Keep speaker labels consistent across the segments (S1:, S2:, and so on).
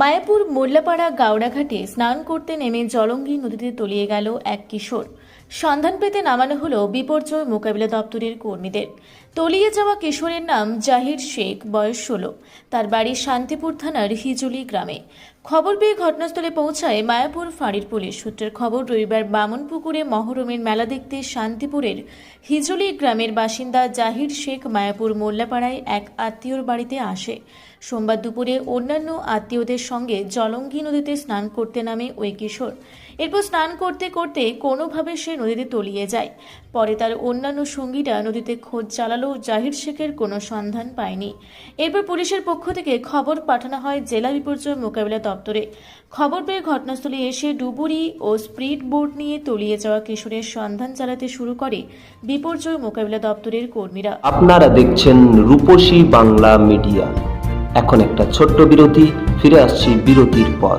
S1: মায়াপুর মোল্লাপাড়া গাওড়াঘাটে স্নান করতে নেমে জলঙ্গি নদীতে তলিয়ে গেল এক কিশোর। সন্ধান পেতে নামানো হলো বিপর্যয় মোকাবিলা দপ্তরের কর্মীদের। তলিয়ে যাওয়া কিশোরের নাম জাহির শেখ, বয়স ষোলো। তার বাড়ি শান্তিপুর থানার হিজুলি গ্রামে। খবর পেয়ে ঘটনাস্থলে পৌঁছায় মায়াপুর ফাঁড়ির পুলিশ। সূত্রের খবর, রবিবার বামনপুকুরে মহরমের মেলা দেখতে শান্তিপুরের হিজুলি গ্রামের বাসিন্দা জাহির শেখ মায়াপুর মোল্লাপাড়ায় এক আত্মীয়র বাড়িতে আসে। সোমবার দুপুরে অন্যান্য আত্মীয়দের সঙ্গে জলঙ্গি নদীতে স্নান করতে নামে ওই কিশোর। এরপর স্নান করতে করতে কোনোভাবে সে নদীতে তলিয়ে যায়। পরে তার অন্যান্য সঙ্গীরা নদীতে খোঁজ চালালেও জাহির শেখের কোনো সন্ধান পায়নি। এরপর পুলিশের পক্ষ থেকে খবর পাঠানো হয়, জেলা বিপর্যয় মোকাবিলা দপ্তরে। খবর পেয়ে ঘটনাস্থলে এসে ডুবুরি ও স্প্রিড বোর্ড নিয়ে তলিয়ে যাওয়া কিশোরের সন্ধান চালাতে শুরু করে বিপর্যয় মোকাবিলা দপ্তরের কর্মীরা।
S2: আপনারা দেখছেন রূপসী বাংলা মিডিয়া। এখন একটা ছোট্ট বিরতি, ফিরে আসছি বিরতির পর।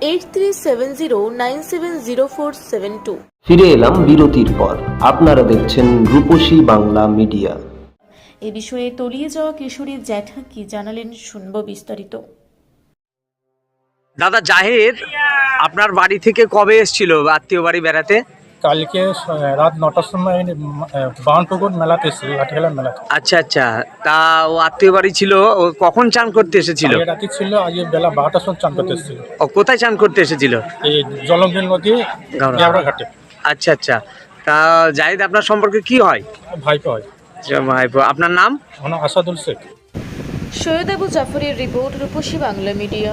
S1: eight three seven zero nine seven zero four seven two
S2: ফিরে এলাম বিরতির পর। আপনারা দেখছেন রূপসী বাংলা মিডিয়া।
S1: এ বিষয়ে তলিয়ে যাওয়া কিশোরীর জ্যাঠা কি জানালেন শুনব বিস্তারিত।
S3: দাদা জাহের আপনার বাড়ি থেকে কবে এসেছিল? আত্মীয় বাড়ি বেড়াতে?
S4: কালকে রাত নটার সময় বাউনপুকুর মেলাতে এসেছিল লাঠিখেলার মেলাতে।
S3: আচ্ছা আচ্ছা। তা ও আত্মীয় বাড়ি ছিল ও কখন চান করতে এসেছিল?
S4: রাতে ছিল আজকে বেলা বারোটার সময় চান করতে এসেছিল।
S3: ও কোথায় চান করতে এসেছিল?
S4: এই জলঙ্গির নদী
S3: গাওড়া।
S4: ঘাটে
S3: আচ্ছা আচ্ছা। তা জাহিদ আপনার সম্পর্কে কি হয়?
S4: ভাইপো হয়।
S3: আচ্ছা, ভাইপো, আপনার নাম
S4: আসাদুল শেখ।
S1: সৈয়দ আবু জাফরের রিপোর্ট রূপসী বাংলা মিডিয়া।